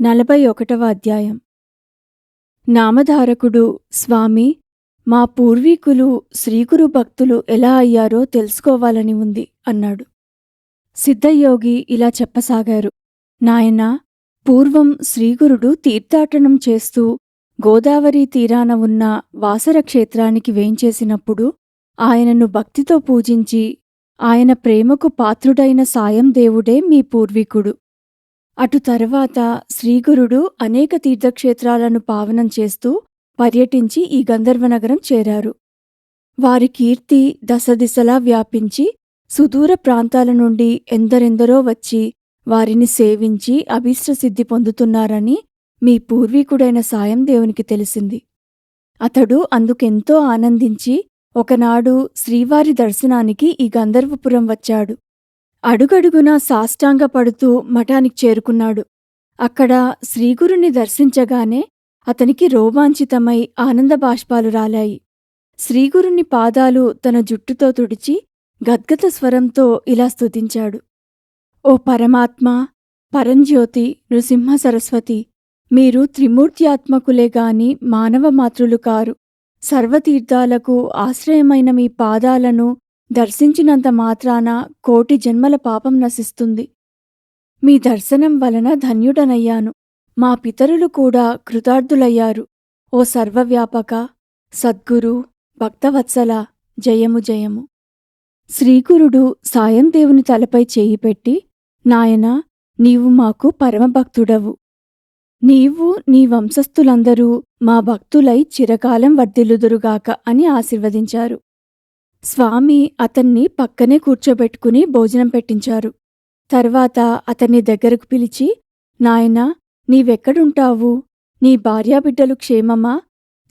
నలభై ఒకటవ అధ్యాయం. నామధారకుడు స్వామి మా పూర్వీకులు శ్రీగురు భక్తులు ఎలా అయ్యారో తెలుసుకోవాలని ఉంది అన్నాడు. సిద్ధయోగి ఇలా చెప్పసాగారు. నాయనా పూర్వం శ్రీగురుడు తీర్థాటనం చేస్తూ గోదావరి తీరాన ఉన్న వాసర క్షేత్రానికి వేంచేసినప్పుడు ఆయనను భక్తితో పూజించి ఆయన ప్రేమకు పాత్రుడైన సాయం దేవుడే మీ పూర్వీకుడు. అటు తర్వాత శ్రీగురుడు అనేక తీర్థక్షేత్రాలను పావనం చేస్తూ పర్యటించి ఈ గంధర్వనగరం చేరారు. వారి కీర్తి దశదిశలా వ్యాపించి సుదూర ప్రాంతాల నుండి ఎందరెందరో వచ్చి వారిని సేవించి అభీష్టసిద్ధి పొందుతున్నారని మీ పూర్వీకుడైన సాయం దేవునికి తెలిసింది. అతడు అందుకెంతో ఆనందించి ఒకనాడు శ్రీవారి దర్శనానికి ఈ గంధర్వపురం వచ్చాడు. అడుగడుగునా సాష్టాంగపడుతూ మఠానికి చేరుకున్నాడు. అక్కడ శ్రీగురుని దర్శించగానే అతనికి రోమాంచితమై ఆనందబాష్పాలు రాలాయి. శ్రీగురుని పాదాలు తన జుట్టుతో తుడిచి గద్గత స్వరంతో ఇలా స్తుతించాడు. ఓ పరమాత్మ పరంజ్యోతి నృసింహ సరస్వతి మీరు త్రిమూర్త్యాత్మకులే గాని మానవ మాతృలు కారు. సర్వతీర్థాలకు ఆశ్రయమైన మీ పాదాలను దర్శించినంత మాత్రాన కోటి జన్మల పాపం నశిస్తుంది. మీ దర్శనం వలన ధన్యుడనయ్యాను. మా పితరులు కూడా కృతార్థులయ్యారు. ఓ సర్వవ్యాపక సద్గురు భక్తవత్సల జయము జయము. శ్రీకురుడు సాయం దేవుని తలపై చేయి పెట్టి నాయనా నీవు మాకు పరమభక్తుడవు. నీవు నీ వంశస్థులందరూ మా భక్తులై చిరకాలం వర్ధిల్లుదురుగాక అని ఆశీర్వదించారు. స్వామి అతన్ని పక్కనే కూర్చోబెట్టుకుని భోజనం పెట్టించారు. తర్వాత అతన్ని దగ్గరకు పిలిచి నాయనా నీవెక్కడుంటావు? నీ భార్యాబిడ్డలు క్షేమమా?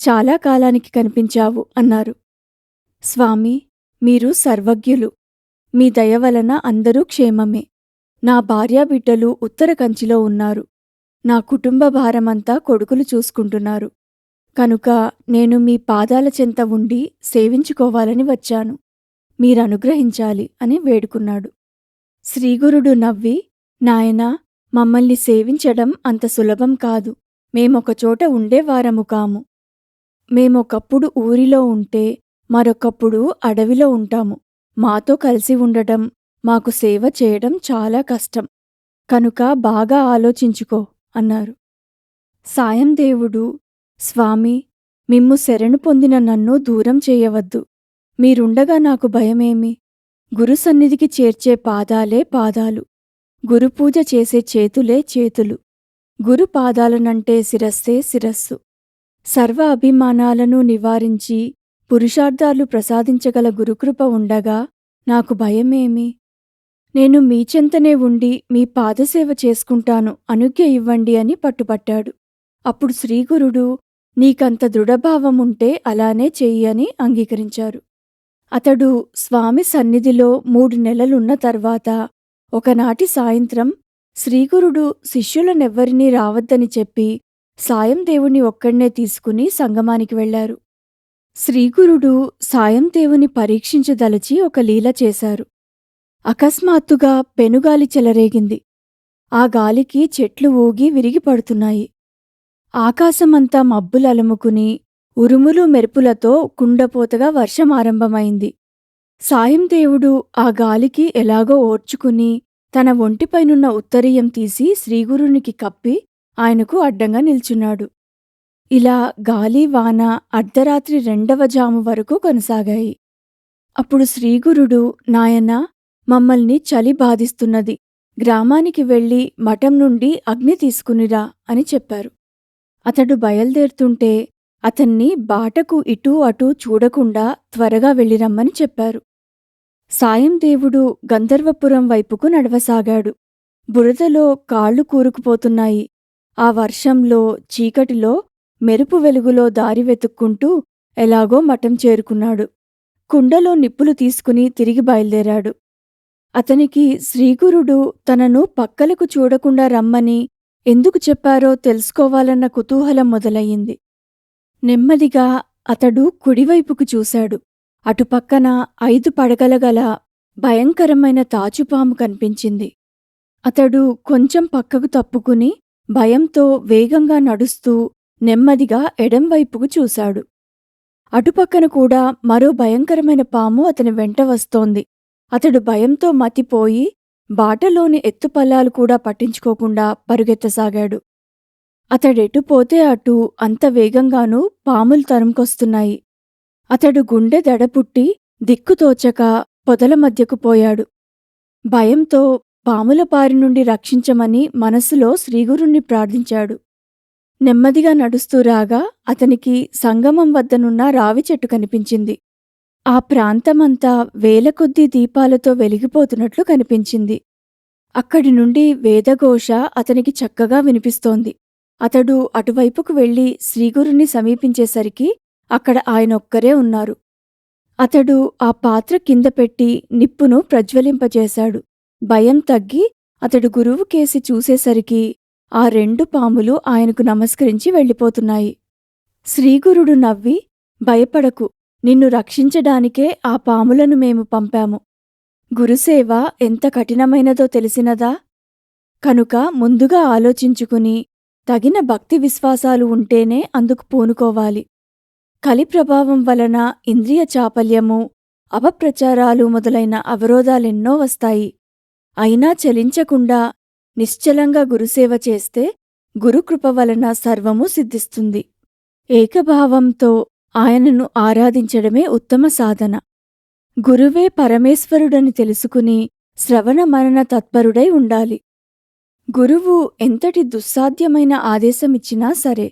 చాలా కాలానికి కనిపించావు అన్నారు. స్వామి మీరు సర్వజ్ఞులు. మీ దయ వలన అందరూ క్షేమమే. నా భార్యాబిడ్డలు ఉత్తర కంచిలో ఉన్నారు. నా కుటుంబ భారమంతా కొడుకులు చూసుకుంటున్నారు. కనుక నేను మీ పాదాల చెంత ఉండి సేవించుకోవాలని వచ్చాను. మీరనుగ్రహించాలి అని వేడుకున్నాడు. శ్రీగురుడు నవ్వి నాయనా మమ్మల్ని సేవించడం అంత సులభం కాదు. మేమొకచోట ఉండేవారము కాము. మేమొకప్పుడు ఊరిలో ఉంటే మరొకప్పుడు అడవిలో ఉంటాము. మాతో కలిసి ఉండటం మాకు సేవ చేయడం చాలా కష్టం. కనుక బాగా ఆలోచించుకో అన్నారు. సాయం దేవుడు స్వామి మిమ్ము శరణు పొందిన నన్ను దూరం చేయవద్దు. మీరుండగా నాకు భయమేమి? గురు సన్నిధికి చేర్చే పాదాలే పాదాలు. గురుపూజ చేసే చేతులే చేతులు. గురు పాదాలనంటే శిరస్సే శిరస్సు. సర్వ అభిమానాలను నివారించి పురుషార్థాలు ప్రసాదించగల గురుకృప ఉండగా నాకు భయమేమి? నేను మీచెంతనే ఉండి మీ పాదసేవ చేసుకుంటాను అనుజ్ఞ ఇవ్వండి అని పట్టుపట్టాడు అప్పుడు శ్రీగురుడు నీకంత దృఢభావముంటే అలానే చెయ్యి అని అంగీకరించారు. అతడు స్వామి సన్నిధిలో మూడు నెలలున్న తర్వాత ఒకనాటి సాయంత్రం శ్రీగురుడు శిష్యులనెవ్వరినీ రావద్దని చెప్పి సాయం దేవుని ఒక్కడ్నే తీసుకుని సంగమానికి వెళ్ళారు శ్రీగురుడు సాయం దేవుని పరీక్షించదలచి ఒక లీల చేశారు. అకస్మాత్తుగా పెనుగాలి చెలరేగింది. ఆ గాలికి చెట్లు ఊగి విరిగిపడుతున్నాయి. ఆకాశమంతా మబ్బులలుముకుని ఉరుములు మెరుపులతో కుండపోతగా వర్షం ఆరంభమైంది. సాయం దేవుడు ఆ గాలికి ఎలాగో ఓర్చుకుని తన ఒంటిపైనున్న ఉత్తరీయం తీసి శ్రీగురునికి కప్పి ఆయనకు అడ్డంగా నిల్చున్నాడు. ఇలా గాలి వాన అర్ధరాత్రి రెండవ జాము వరకు కొనసాగాయి. అప్పుడు శ్రీగురుడు నాయనా మమ్మల్ని చలి బాధిస్తున్నది. గ్రామానికి వెళ్ళి మఠం నుండి అగ్ని తీసుకునిరా అని చెప్పారు. అతడు బయల్దేరుతుంటే అతన్ని బాటకు ఇటూ అటూ చూడకుండా త్వరగా వెళ్ళిరమ్మని చెప్పారు. సాయం దేవుడు గంధర్వపురం వైపుకు నడవసాగాడు. బురదలో కాళ్ళు కూరుకుపోతున్నాయి. ఆ వర్షంలో చీకటిలో మెరుపు వెలుగులో దారి వెతుక్కుంటూ ఎలాగో మఠం చేరుకున్నాడు. కుండలో నిప్పులు తీసుకుని తిరిగి బయల్దేరాడు. అతనికి శ్రీగురుడు తనను పక్కలకు చూడకుండా రమ్మని ఎందుకు చెప్పారో తెలుసుకోవాలన్న కుతూహలం మొదలయ్యింది. నెమ్మదిగా అతడు కుడివైపుకు చూశాడు. అటుపక్కన ఐదు పడగలగల భయంకరమైన తాచుపాము కనిపించింది. అతడు కొంచెం పక్కకు తప్పుకుని భయంతో వేగంగా నడుస్తూ నెమ్మదిగా ఎడంవైపుకు చూశాడు. అటుపక్కన కూడా మరో భయంకరమైన పాము అతని వెంట వస్తోంది. అతడు భయంతో మతిపోయి బాటలోని ఎత్తుపల్లాలు కూడా పట్టించుకోకుండా పరుగెత్తసాగాడు. అతడెటు పోతే అటు అంత వేగంగానూ పాములు తరుముకొస్తున్నాయి. అతడు గుండె దడపుట్టి దిక్కుతోచక పొదల మధ్యకు పోయాడు. భయంతో పాముల పారి నుండి రక్షించమని మనసులో శ్రీగురుణ్ణి ప్రార్థించాడు. నెమ్మదిగా నడుస్తూ రాగా అతనికి సంగమం వద్దనున్న రావి చెట్టు కనిపించింది. ఆ ప్రాంతమంతా వేలకొద్దీ దీపాలతో వెలిగిపోతున్నట్లు కనిపించింది. అక్కడి నుండి వేదఘోష అతనికి చక్కగా వినిపిస్తోంది. అతడు అటువైపుకు వెళ్ళి శ్రీగురుని సమీపించేసరికి అక్కడ ఆయనొక్కరే ఉన్నారు. అతడు ఆ పాత్ర కింద పెట్టి నిప్పును ప్రజ్వలింపజేశాడు. భయం తగ్గి అతడు గురువు కేసి చూసేసరికి ఆ రెండు పాములు ఆయనకు నమస్కరించి వెళ్ళిపోతున్నాయి. శ్రీగురుడు నవ్వి భయపడకు నిన్ను రక్షించడానికే ఆ పాములను మేము పంపాము. గురుసేవ ఎంత కఠినమైనదో తెలిసినదా? కనుక ముందుగా ఆలోచించుకుని తగిన భక్తి విశ్వాసాలు ఉంటేనే అందుకు పూనుకోవాలి. కలి ప్రభావం వలన ఇంద్రియ చాపల్యము అపప్రచారాలు మొదలైన అవరోధాలెన్నో వస్తాయి. అయినా చలించకుండా నిశ్చలంగా గురుసేవ చేస్తే గురుకృప వలన సర్వము సిద్ధిస్తుంది. ఏకభావంతో ఆయనను ఆరాధించడమే ఉత్తమ సాధన. గురువే పరమేశ్వరుడని తెలుసుకుని శ్రవణ మరణ తత్పరుడై ఉండాలి. గురువు ఎంతటి దుస్సాధ్యమైన ఆదేశమిచ్చినా సరే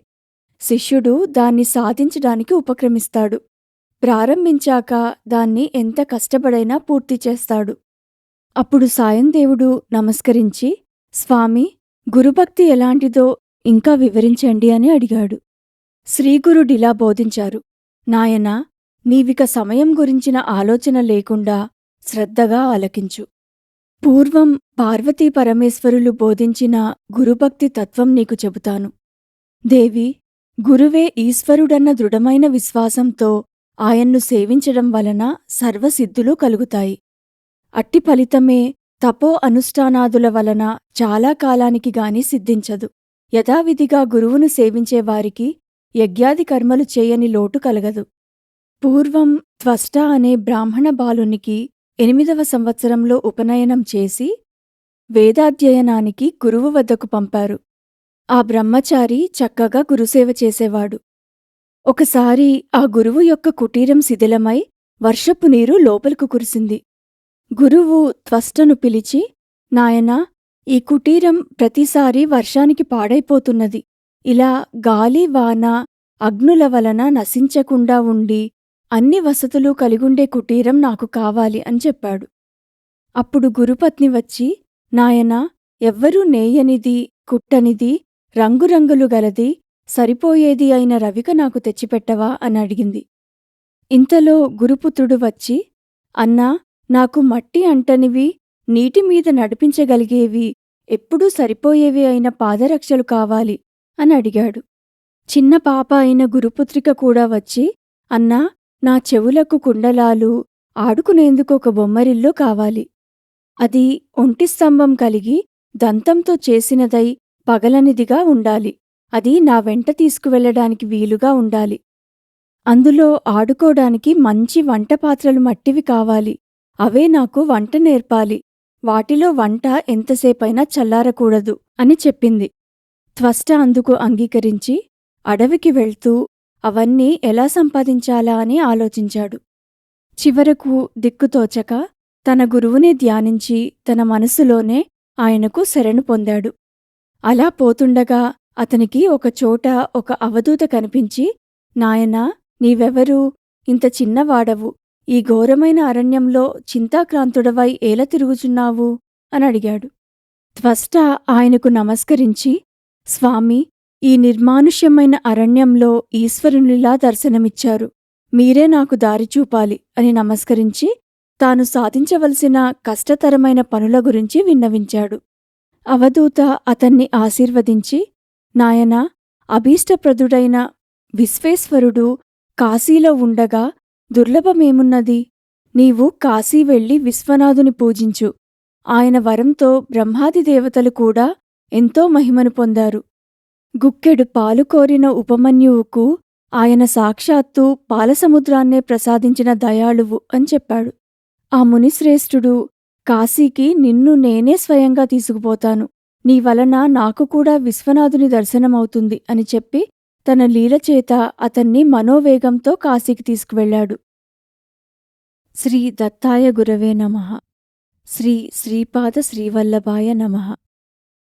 శిష్యుడు దాన్ని సాధించడానికి ఉపక్రమిస్తాడు. ప్రారంభించాక దాన్ని ఎంత కష్టపడైనా పూర్తి చేస్తాడు. అప్పుడు సాయందేవుడు నమస్కరించి స్వామి గురుభక్తి ఎలాంటిదో ఇంకా వివరించండి అని అడిగాడు. శ్రీగురుడిలా బోధించారు. నాయనా నీవిక సమయం గురించిన ఆలోచన లేకుండా శ్రద్ధగా ఆలకించు. పూర్వం పార్వతీ పరమేశ్వరులు బోధించిన గురుభక్తి తత్వం నీకు చెబుతాను. దేవి గురువే ఈశ్వరుడన్న దృఢమైన విశ్వాసంతో ఆయన్ను సేవించడం వలన సర్వసిద్ధులు కలుగుతాయి. అట్టి ఫలితమే తపో అనుష్ఠానాదుల వలన చాలా కాలానికి గాని సిద్ధించదు. యథావిధిగా గురువును సేవించేవారికి యజ్ఞాది కర్మలు చేయని లోటు కలగదు. పూర్వం త్వష్ట అనే బ్రాహ్మణ బాలునికి ఎనిమిదవ సంవత్సరంలో ఉపనయనం చేసి వేదాధ్యయనానికి గురువు వద్దకు పంపారు. ఆ బ్రహ్మచారి చక్కగా గురుసేవ చేసేవాడు. ఒకసారి ఆ గురువు యొక్క కుటీరం శిథిలమై వర్షపు నీరు లోపలకు కురిసింది. గురువు త్వష్టను పిలిచి నాయనా ఈ కుటీరం ప్రతిసారి వర్షానికి పాడైపోతున్నది. ఇలా గాలి వాన అగ్నుల వలన నశించకుండా ఉండి అన్ని వసతులు కలిగుండే కుటీరం నాకు కావాలి అని చెప్పాడు. అప్పుడు గురుపత్ని వచ్చి నాయనా ఎవ్వరూ నేయనిది కుట్టనిది రంగురంగులు గలది సరిపోయేది అయిన రవిక నాకు తెచ్చిపెట్టవా? అని అడిగింది. ఇంతలో గురుపుత్రుడు వచ్చి అన్నా నాకు మట్టి అంటనివి నీటిమీద నడిపించగలిగేవి ఎప్పుడూ సరిపోయేవి అయిన పాదరక్షలు కావాలి. అని అడిగాడు. చిన్న పాప అయిన గురుపుత్రిక కూడా వచ్చి అన్నా నా చెవులకు కుండలాలు ఆడుకునేందుకు ఒక బొమ్మరిల్లు కావాలి. అది ఒంటి స్తంభం కలిగి దంతంతో చేసినదై పగలనిదిగా ఉండాలి. అది నా వెంట తీసుకువెళ్ళడానికి వీలుగా ఉండాలి. అందులో ఆడుకోడానికి మంచి వంట పాత్రలు మట్టివి కావాలి. అవే నాకు వంట నేర్పాలి. వాటిలో వంట ఎంతసేపైనా చల్లారకూడదు అని చెప్పింది. త్వష్ట అందుకు అంగీకరించి అడవికి వెళ్తూ అవన్నీ ఎలా సంపాదించాలా అని ఆలోచించాడు. చివరకు దిక్కుతోచక తన గురువునే ధ్యానించి తన మనసులోనే ఆయనకు శరణు పొందాడు. అలా పోతుండగా అతనికి ఒకచోట ఒక అవధూత కనిపించి నాయనా నీవెవరు? ఇంత చిన్నవాడవు. ఈ ఘోరమైన అరణ్యంలో చింతాక్రాంతుడవై ఏల తిరుగుచున్నావు? అని అడిగాడు. త్వష్ట ఆయనకు నమస్కరించి స్వామి ఈ నిర్మానుష్యమైన అరణ్యంలో ఈశ్వరునిలా దర్శనమిచ్చారు. మీరే నాకు దారి చూపాలి అని నమస్కరించి తాను సాధించవలసిన కష్టతరమైన పనుల గురించి విన్నవించాడు. అవధూత అతన్ని ఆశీర్వదించి నాయనా అభీష్టప్రదుడైన విశ్వేశ్వరుడు కాశీలో ఉండగా దుర్లభమేమున్నది? నీవు కాశీ వెళ్ళి విశ్వనాథుని పూజించు. ఆయన వరంతో బ్రహ్మాది దేవతలు కూడా ఎంతో మహిమను పొందారు. గుక్కెడు పాలు కోరిన ఉపమన్యువుకు ఆయన సాక్షాత్తు పాలసముద్రాన్నే ప్రసాదించిన దయాళువు అని చెప్పాడు. ఆ మునిశ్రేష్ఠుడు కాశీకి నిన్ను నేనే స్వయంగా తీసుకుపోతాను. నీ వలన నాకు కూడా విశ్వనాథుని దర్శనమవుతుంది అని చెప్పి తన లీలచేత అతన్ని మనోవేగంతో కాశీకి తీసుకువెళ్ళాడు. శ్రీ దత్తాయ గురవే నమ. శ్రీ శ్రీపాద శ్రీవల్లభాయ నమ.